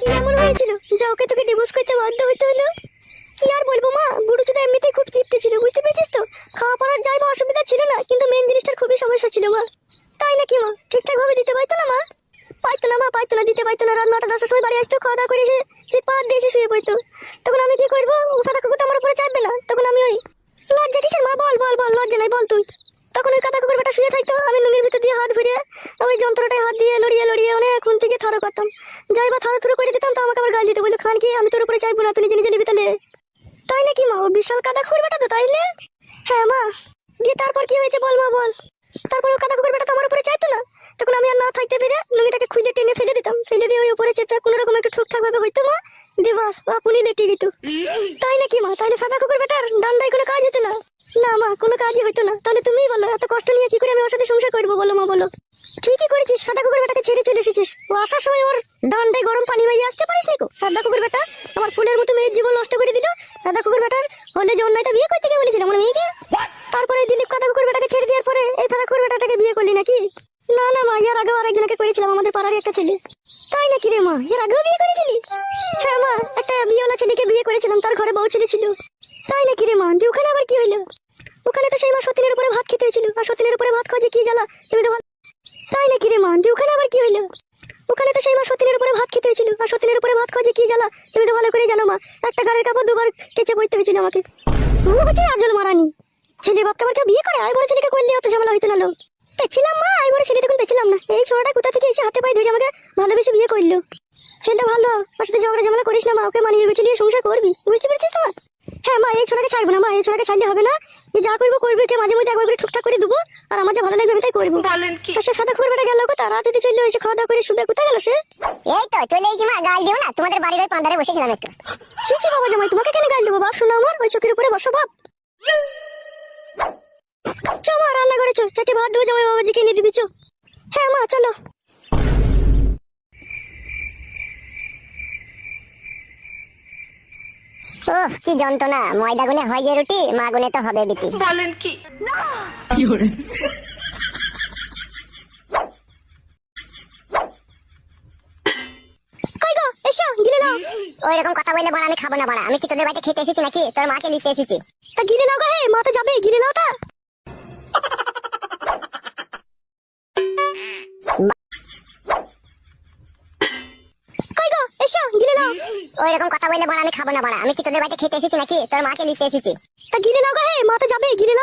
কি এমন হয়েছিল? যা ওকে তোকে ডিভোর্স করতে বাধ্য হতে হলো? কি আর বলব মা? বুড়ো চোদা এমনিতেই খুব কিপটে ছিল, বুঝতে পেরেছিস তো? খাওয়া পড়ার যাই বা অসুবিধা ছিল না, কিন্তু মেন জিনিসটার খুবই সমস্যা ছিল মা তাই নাকি মা? ঠিকঠাক ভাবে দিতে পারতো না মা? পাইতো না মা পাইতো না, দিতে পাইতো না রাত নটা দশটার সময় বাড়ি আসতো, খাওয়া দাওয়া করে এসে যে পাত দিয়েছে শুয়ে পড়তো। তখন আমি কি করব? কথা কুকুর তো আমার উপরে চাপবে না। তখন আমি ওই লজ্জা কিসের মা? বল বল বল, লজ্জা নাই, বল তুই। তখন ওই কাদা কুকুর বেটা শুয়ে থাকতো, আমি নুঙ্গির ভিতর দিয়ে হাত ভিড়ে ওই যন্ত্রটায় হাত দিয়ে লড়িয়ে লড়িয়ে অনেক খুন থেকে থারো করতাম। যাই বা থারো থুরো করে দিতাম, তো আমাকে আবার গাল দিতে। বলতো খান কি, আমি তোর উপরে চাইব না, তুই নিজে নিজে তাহলে? তাই নাকি মা? ও বিশাল কাদা কুকুর বেটা তো তাইলে হ্যাঁ মা। দিয়ে তারপর কি হয়েছে বল মা, বল? তারপর কাদা কুকুর বেটা তো আমার উপরে চাইতো না। তখন আমি আর না থাকতে পেরে লুঙ্গিটাকে খুলে টেনে ফেলে দিতাম। ফেলে দিয়ে ওই উপরে চেপে কোনো রকম একটু ঠিকঠাক ভাবে হইতো মা? দিবাস আপনি লেটে দিত তাই নাকি মা? তাহলে ফাদা কুকুর বেটার ডান্ডায় কোনো কাজ হতো না? না মা, কোনো কাজই হতো না। তাহলে তুমিই বলো, এত কষ্ট নিয়ে কি করে আমি ওর সাথে সংসার করব? বলো মা, বলো। ঠিকই করেছিস সাদা কুকুর বেটাকে ছেড়ে চলে এসেছিস। ও আসার সময় ওর ডান্ডায় গরম পানি বাইয়ে আসতে পারিস নিকো সাদা কুকুর বেটা আমার ফুলের মতো মেয়ের জীবন নষ্ট করে দিল। সাদা কুকুর বেটার হলে যে অন্যায়টা বিয়ে করতে গিয়ে বলেছিলাম আমার মেয়েকে তারপরে দিলীপ কাদা কুকুর বেটাকে ছেড়ে দেওয়ার পরে এই সাদা কুকুর বেটাটাকে বিয়ে করলি নাকি? না না মা এর আগেও আরেকজনকে করেছিলাম আমাদের পাড়ারই একটা ছেলে। তাই নাকি রে মা? এর আগেও বিয়ে করেছিলি? হ্যাঁ মা একটা বিয়েওয়ালা ছেলেকে বিয়ে করেছিলাম তার ঘরে বউ ছেলে ছিল। তাই নাকি রে মা? দিয়ে ওখানে আবার কি হইল? ওখানে তো সেই মা সতীনের উপরে ভাত খেতে হয়েছিল। আর সতীনের উপরে ভাত খাওয়া যে কি জ্বালা? তুমি তো তাই নাকি রে মা? দিয়ে ওখানে আবার কি হইল? ওখানে তো সেই মা সতীনের উপরে ভাত খেতে হয়েছিল। আর সতীনের উপরে ভাত খাওয়া কি জ্বালা? তুমি তো ভালো করে জানো মা। একটা ঘরের কাপড় দুবার কেচে বইতে হয়েছিল আমাকে। তুমি হচ্ছে আজল মারানি। ছেলে বাপকে আবার কেউ বিয়ে করে? আই বড় ছেলেকে করলে অত ঝামেলা হইতো না লোক। পেছিলাম মা আই বড় ছেলে তখন পেছিলাম না এই ছোড়াটা কোথা থেকে এসে হাতে পায়ে ধরে আমাকে ভালোবেসে বিয়ে করল? ছেলে ভালো। ওর সাথে ঝগড়া ঝামেলা করিস না মা ওকে মানিয়ে বেছে নিয়ে সংসার করবি। বুঝতে পেরেছিস তো? হ্যাঁ মা এই ছোড়াকে ছাড়বো না মা এই ছোড়াকে ছাড়লে হবে না। যে যা করব করবি কে মাঝে মধ্যে একবার করে ঠিকঠাক করে দেবো আর আমার যা ভালো লাগবে আমি তাই করব। বলেন তা সে সাদা বেটা গেল কোথা রাতে চললে এসে খাওয়া দাওয়া করে শুবে কোথায় গেল সে? এই তো চলে এই মা গাল দিও না তোমাদের বাড়ির ওই পান্ডারে বসেছিলাম একটু। ছি ছি বাবা জামাই তোমাকে কেন গাল দেবো? বাপ শোনো আমার ওই চোখের উপরে বসো বাপ। চো মা রান্না করেছ চারটে ভাত দেবো জামাই বাবাজিকে এনে দিবি চো। হ্যাঁ মা চলো। ওহ কি যন্ত্রণা। ময়দা গুনে হয় যে রুটি মা গুনে তো হবে বিটি। বলেন কি? কই গো এসো গিলে নাও। ওই রকম কথা বললে বড় আমি খাব না বড়। আমি কি তোদের বাড়িতে খেতে এসেছি নাকি? তোর মাকে নিতে এসেছি। তা গিলে নাও হে মা তো যাবে গিলে নাও তা। ওই রকম কথা বললে বড় আমি খাব না বড়। আমি কি বাড়িতে খেতে এসেছি নাকি? তোর মাকে নিতে এসেছি। তা গিলে গো হে, মা তো যাবে গিলে